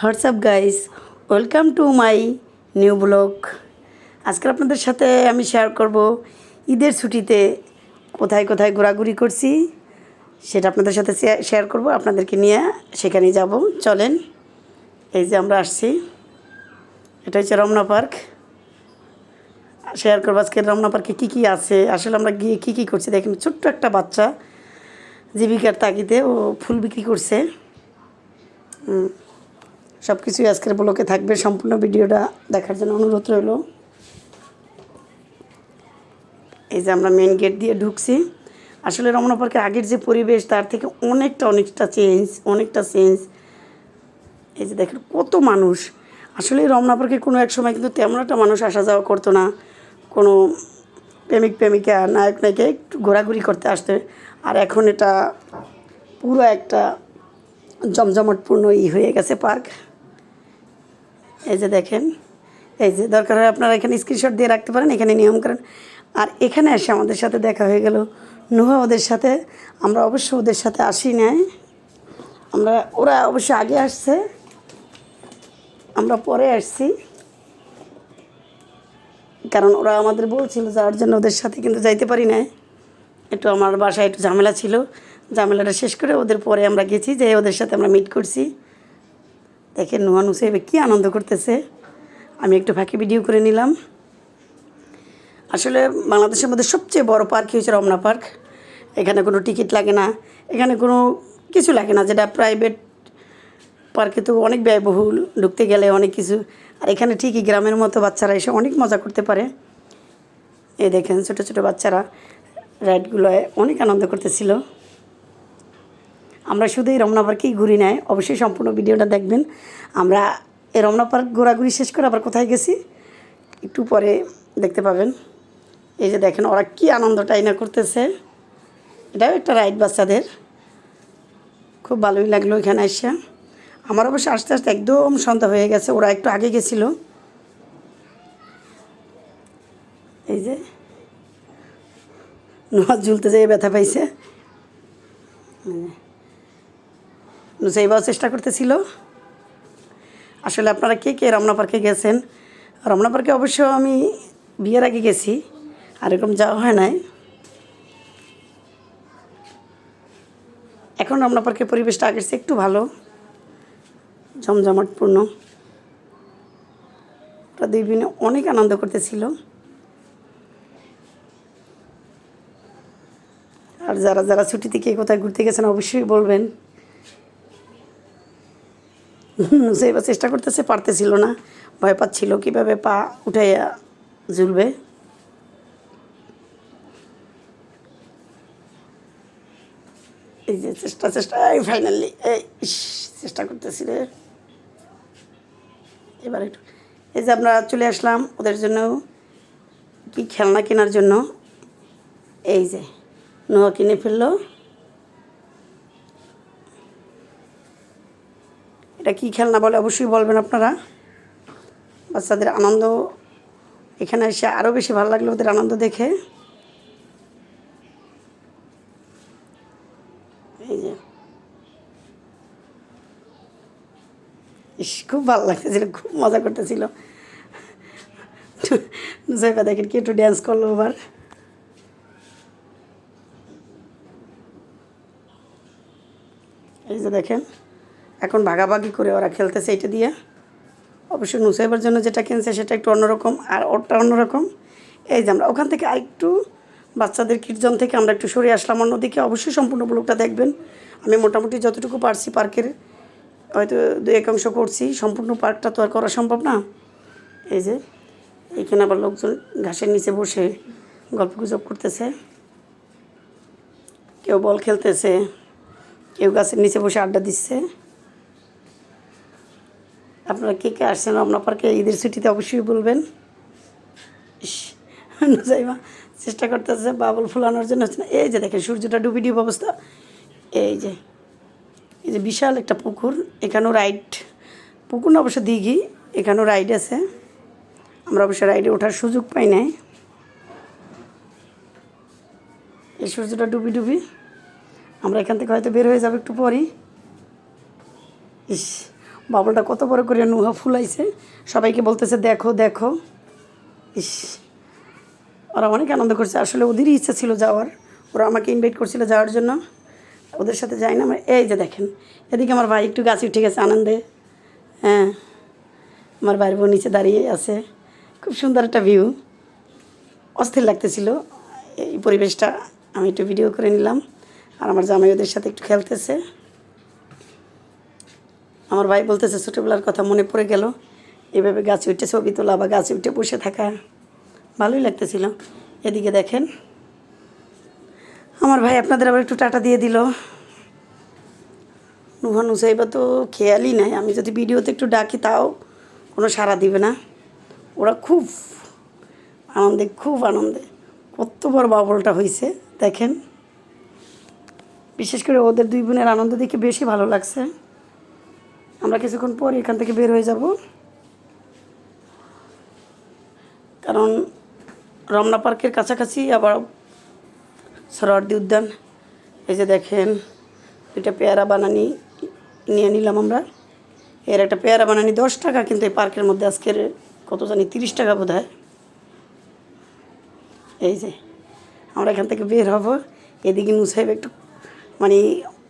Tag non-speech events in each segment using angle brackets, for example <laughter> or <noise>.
What's up guys welcome to my new blog আজকে আপনাদের সাথে আমি শেয়ার করব ঈদের ছুটিতে কোথায় কোথায় ঘোরাঘুরি করছি, সেটা আপনাদের সাথে শেয়ার করব, আপনাদেরকে নিয়ে সেখানে যাব। চলেন, এই যে আমরা আসছি। এটা হচ্ছে রমনা পার্ক। শেয়ার করব আজকে রমনা পার্কে কী কী আছে, আসলে আমরা গিয়ে কী কী করছি, দেখেন ছোট্ট একটা বাচ্চা জীবিকার তাগিদে ও ফুল বিক্রি করছে। সব কিছুই আজকের ব্লকে থাকবে। সম্পূর্ণ ভিডিওটা দেখার জন্য অনুরোধ রইল। এই যে আমরা মেন গেট দিয়ে ঢুকছি। আসলে রমনা পার্কের আগের যে পরিবেশ, তার থেকে অনেকটা অনেকটা চেঞ্জ অনেকটা চেঞ্জ এই যে দেখেন কত মানুষ। আসলে রমনা পার্কে কোনো এক সময় কিন্তু তেমন একটা মানুষ আসা যাওয়া করতো না। কোনো প্রেমিক, প্রেমিকা, নায়ক, নায়িকা একটু ঘোরাঘুরি করতে আসতে। আর এখন এটা পুরো একটা জমজমাটপূর্ণ ই হয়ে গেছে পার্ক এই যে দেখেন, এই যে দরকার হয় আপনারা এখানে স্ক্রিনশট দিয়ে রাখতে পারেন, এখানে নিয়ম করেন। আর এখানে এসে আমাদের সাথে দেখা হয়ে গেল। নুহা ওদের সাথে, আমরা অবশ্য ওদের সাথে আসি নাই। আমরা, ওরা অবশ্য আগে আসছে। আমরা পরে আসছি। কারণ ওরা আমাদের বলছিল যাওয়ার জন্য ওদের সাথে কিন্তু যাইতে পারি না একটু আমার বাসায় একটু ঝামেলা ছিল। ঝামেলাটা শেষ করে ওদের পরে আমরা গেছি যে ওদের সাথে আমরা মিট করছি। দেখেন নুয়া নুসাইবে কী আনন্দ করতেছে। আমি একটু ফাঁকি ভিডিও করে নিলাম। আসলে বাংলাদেশের মধ্যে সবচেয়ে বড় পার্ক হচ্ছে রমনা পার্ক। এখানে কোনো টিকিট লাগে না। এখানে কোনো কিছু লাগে না যেটা প্রাইভেট পার্কে তো অনেক ব্যয়বহুল, ঢুকতে গেলে অনেক কিছু। আর এখানে ঠিকই গ্রামের মতো বাচ্চারা এসে অনেক মজা করতে পারে। এই দেখেন ছোটো ছোটো বাচ্চারা রাইডগুলোয় অনেক আনন্দ করতেছিল। আমরা শুধু এই রমনা পার্কেই ঘুরি নাই। অবশ্যই সম্পূর্ণ ভিডিওটা দেখবেন। আমরা এই রমনা পার্ক ঘোরাঘুরি শেষ করে আবার কোথায় গেছি, একটু পরে দেখতে পাবেন। এই যে দেখেন, ওরা কী আনন্দটাই না করতেছে। এটাও একটা রাইড বাচ্চাদের। খুব ভালোই লাগল এখানে এসে। আমার অবশ্য আস্তে আস্তে একদম সন্ধ্যা হয়ে গেছে, ওরা একটু আগে গেছিল। এই যে নোয়াজ ঝুলতে যেয়ে ব্যথা পাইছে। নুসাইবাও চেষ্টা করতেছিল। আসলে আপনারা কে কে রমনা পার্কে গেছেন? রমনা পার্কে অবশ্য আমি বিয়ের আগে গেছি, আর এরকম যাওয়া হয় নাই। এখন রমনা পার্কের পরিবেশটা আগের চেয়ে একটু ভালো, জমজমাটপূর্ণ। ওরা দুই অনেক আনন্দ করতেছিল। আর যারা যারা ছুটিতে কে কোথায় ঘুরতে গেছেন অবশ্যই বলবেন। <laughs> সেবার চেষ্টা করতেছে, পারতেছিল না। ভয় পাচ্ছিল কীভাবে পা উঠাইয়া ঝুলবে। এই যে চেষ্টা চেষ্টা, এই ফাইনালি এই চেষ্টা করতেছি রে। এবার একটু, এই যে আমরা চলে আসলাম ওদের জন্য কি খেলনা কেনার জন্য। এই যে, নোয়া কিনে ফেলল। এটা কী খেলনা বলে অবশ্যই বলবেন আপনারা। বাচ্চাদের আনন্দ এখানে এসে আরও বেশি ভালো লাগল ওদের আনন্দ দেখে। এই যে। খুব ভালো লাগতেছিল, খুব মজা করতেছিল। দেখেন কি একটু ড্যান্স করল আবার এই যে দেখেন। এখন ভাগাভাগি করে ওরা খেলতেছে এটা দিয়ে। অবশ্য নুসাইবার জন্য যেটা কিনছে সেটা একটু অন্যরকম আর ওরটা অন্যরকম। এই যে আমরা ওখান থেকে আরেকটু বাচ্চাদের কীর্জন থেকে আমরা একটু সরে আসলাম অন্যদিকে। অবশ্যই সম্পূর্ণ ব্লগটা দেখবেন। আমি মোটামুটি যতটুকু পারছি পার্কের হয়তো দু একাংশ করছি। সম্পূর্ণ পার্কটা তো আর করা সম্ভব না। এই যে এইখানে আবার লোকজন ঘাসের নিচে বসে গল্প গুজব করতেছে। কেউ বল খেলতেছে, কেউ গাছের নিচে বসে আড্ডা দিচ্ছে। আপনারা কে কে আসছেন রমনা পার্কে? ঈদের ছুটিতে অবশ্যই বলবেন। যাইবা চেষ্টা করতেছে বাবল ফুলানোর জন্য। হচ্ছে না এই যে দেখেন, সূর্যটা ডুবি ডুব অবস্থা। এই যে এই যে বিশাল একটা পুকুর। এখানেও রাইড, পুকুর না অবশ্য দিঘি। এখানেও রাইড আছে। আমরা অবশ্য রাইডে ওঠার সুযোগ পাই নাই। এই সূর্যটা ডুবি ডুবি। আমরা এখান থেকে হয়তো বের হয়ে যাব একটু পরই। ইস বাবলটা কত বড় করে নুহা ফুলাইছে। সবাইকে বলতেছে, দেখো দেখো। ইস, ওরা অনেক আনন্দ করছে। আসলে ওদেরই ইচ্ছা ছিল যাওয়ার। ওরা আমাকে ইনভাইট করছিল যাওয়ার জন্য। ওদের সাথে যাই না আমরা। এই যে দেখেন, এদিকে আমার ভাই একটু গাছে উঠে গেছে আনন্দে। হ্যাঁ আমার ভাইয়ের বোন নিচে দাঁড়িয়ে আছে। খুব সুন্দর একটা ভিউ অস্থির লাগতেছিল। এই পরিবেশটা আমি একটু ভিডিও করে নিলাম। আর আমার জামাই ওদের সাথে একটু খেলতেছে। আমার ভাই বলতেছে, ছোটোবেলার কথা মনে পড়ে গেল। এভাবে গাছে উঠে ছবি তোলা বা গাছে উঠে বসে থাকা, ভালোই লাগতেছিল। এদিকে দেখেন, আমার ভাই আপনাদের আবার একটু টাটা দিয়ে দিল। নুহা নুসাইবা তো খেয়ালই নাই, আমি যদি ভিডিওতে একটু ডাকি তাও কোনো সাড়া দিবে না। ওরা খুব আনন্দে খুব আনন্দে। কত বড় বাবলটা হয়েছে দেখেন। বিশেষ করে ওদের দুই বোনের আনন্দ দেখে বেশি ভালো লাগছে। আমরা কিছুক্ষণ পর এখান থেকে বের হয়ে যাব। কারণ রমনা পার্কের কাছাকাছি আবার সরোয়ার্দি উদ্যান। এই যে দেখেন এটা পেয়ারা বানানি নিয়ে নিলাম আমরা। এর একটা পেয়ারা বানানি দশ টাকা, কিন্তু এই পার্কের মধ্যে আজকের কত জানি তিরিশ টাকা বোধ হয় এই যে, আমরা এখান থেকে বের হব। এদিকে মুসাইব একটু মানে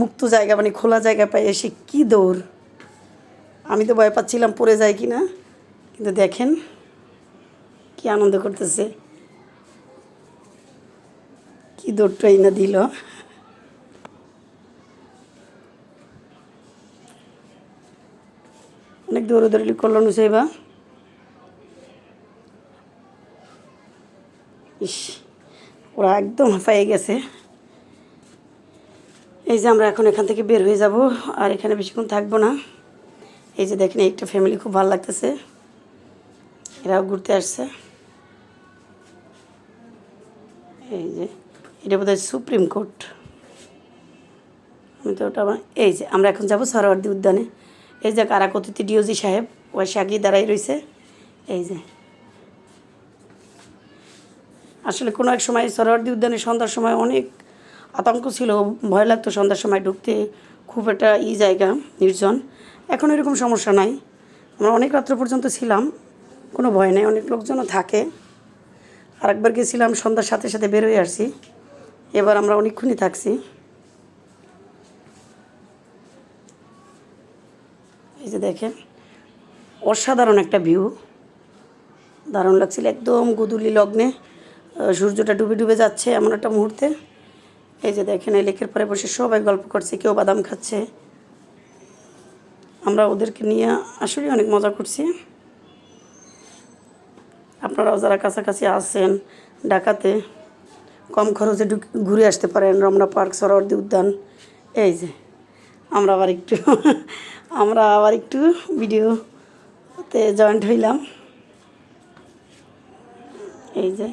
মুক্ত জায়গা মানে খোলা জায়গা পাই এসে কী দৌড়। আমি তো ভয় পাচ্ছিলাম পড়ে যায় কি না কিন্তু দেখেন কি আনন্দ করতেছে। কি দৌড়টাই না দিল। অনেক দৌড়াদৌড়ি করল নুসাইবা ইস, ওরা একদম হাঁপাইয়ে গেছে। এই যে আমরা এখন এখান থেকে বের হয়ে যাব, আর এখানে বেশিক্ষণ থাকব না। এই যে দেখেন, একটা ফ্যামিলি খুব ভালো লাগতেছে। এরাও ঘুরতে আসছে। এই যে, এটা বোধহয় সুপ্রিম কোর্ট। আমি তো ওটা এই যে, আমরা এখন যাব সরোয়ার্দি উদ্যানে। এই যে কারাকতিতে ডিওজি সাহেব, ওই সাগি দাঁড়াই রয়েছে। এই যে। আসলে কোনো এক সময় সরোয়ার্দি উদ্যানে সন্ধ্যার সময় অনেক আতঙ্ক ছিল, ভয় লাগতো সন্ধ্যার সময় ঢুকতে। খুব একটা ই জায়গা, নির্জন। এখন এরকম সমস্যা নাই। আমরা অনেক রাত্র পর্যন্ত ছিলাম, কোনো ভয় নেই, অনেক লোকজনও থাকে। আরেকবার গেছিলাম, সন্ধ্যার সাথে সাথে বেরোয় আসছি। এবার আমরা অনেকক্ষণই থাকছি। এই যে দেখেন, অসাধারণ একটা ভিউ। দারুণ লাগছিল, একদম গুদুলি লগ্নে সূর্যটা ডুবে ডুবে যাচ্ছে এমন একটা মুহূর্তে। এই যে দেখেন, এই লেকের পরে বসে সবাই গল্প করছে, কেউ বাদাম খাচ্ছে। আমরা ওদেরকে নিয়ে আসলে অনেক মজা করছি। আপনারাও যারা কাছাকাছি আসছেন ঢাকাতে, কম খরচে ঘুরে আসতে পারেন রমনা পার্ক, সরোয়ার্দি উদ্যান। এই যে, আমরা আবার একটু, <laughs> আমরা আবার একটু ভিডিওতে জয়েন্ট হইলাম। এই যে,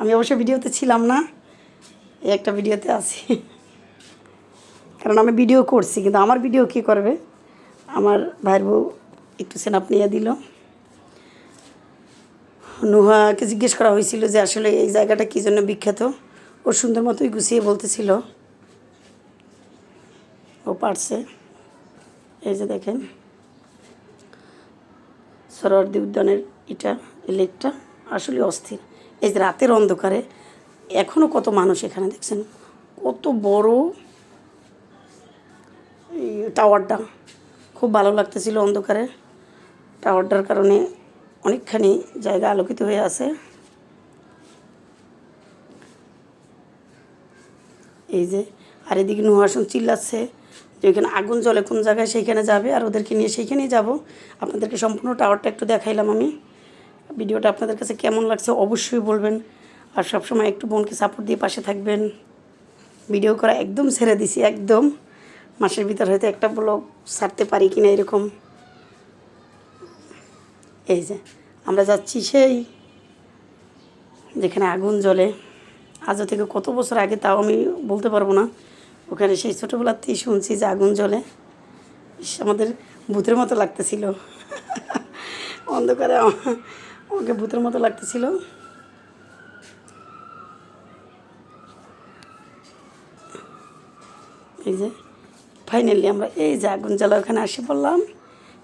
আমি অবশ্য ভিডিওতে ছিলাম না, এই একটা ভিডিওতে আছি। কারণ আমি ভিডিও করছি, কিন্তু আমার ভিডিও কী করবে? আমার ভাইয়ের বউ একটু সেনাপ নিয়ে দিল। নুহাকে জিজ্ঞেস করা হয়েছিল যে আসলে এই জায়গাটা কী জন্য বিখ্যাত? ও সুন্দর মতোই গুছিয়ে বলতেছিল। ও পারছে। এই যে দেখেন। সরোয়ার্দি উদ্যানের এটা লেকটা আসলে অস্থির। এই যে রাতের অন্ধকারে এখনও কত মানুষ এখানে দেখছেন? কত বড় টাওয়ারটা খুব ভালো লাগতেছিল অন্ধকারে। টাওয়ারটার কারণে অনেকখানি জায়গা আলোকিত হয়ে আছে। এই যে, আর এদিকে নুহাসন চিল্লাচ্ছে যে ওইখানে আগুন জলে কোন জায়গায় সেইখানে যাবে আর ওদেরকে নিয়ে সেইখানেই যাব। আপনাদেরকে সম্পূর্ণ টাওয়ারটা একটু দেখাইলাম আমি। ভিডিওটা আপনাদের কাছে কেমন লাগছে অবশ্যই বলবেন। আর সবসময় একটু বোনকে সাপোর্ট দিয়ে পাশে থাকবেন। ভিডিও করা একদম ছেড়ে দিছি, একদম। মাসের ভিতর হয়তো একটা ব্লগ ছাড়তে পারি কিনা এরকম। এই যে, আমরা যাচ্ছি সেই যেখানে আগুন জ্বলে। আজও থেকে কত বছর আগে তাও আমি বলতে পারব না। ওখানে সেই ছোটোবেলাতেই শুনছি যে আগুন জ্বলে। আমাদের ভূতের মতো লাগতেছিল। অন্ধকারে আমাকে ভূতের মতো লাগতেছিল। এই যে ফাইনালি আমরা এই যে জ্বালা ওখানে আসে পড়লাম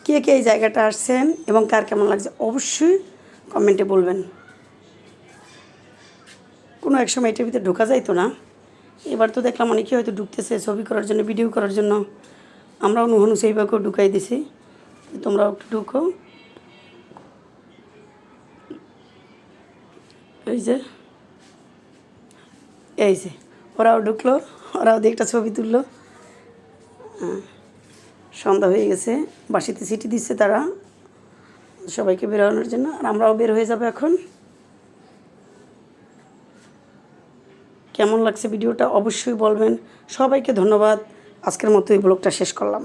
কে কে এই জায়গাটা আসছেন এবং কার কেমন লাগছে অবশ্যই কমেন্টে বলবেন। কোনো এক সময় এটার ভিতরে ঢোকা যাইতো না। এবার তো দেখলাম অনেকে হয়তো ঢুকতেছে ছবি করার জন্য ভিডিও করার জন্য। আমরাও নুহনু সেইভাবেও ঢুকাই দিছি। তোমরাও একটু ঢুকো। এই যে। এই যে। ওরাও ঢুকলো, ওরাও দিয়ে একটা ছবি তুললো। সন্ধ্যা হয়ে গেছে, বাসিতে সিটি দিচ্ছে তারা, সবাইকে বেরোনোর জন্য, আর আমরাও বের হয়ে যাব এখন। কেমন লাগছে ভিডিওটা অবশ্যই বলবেন। সবাইকে ধন্যবাদ। আজকের মতো এই ব্লগটা শেষ করলাম।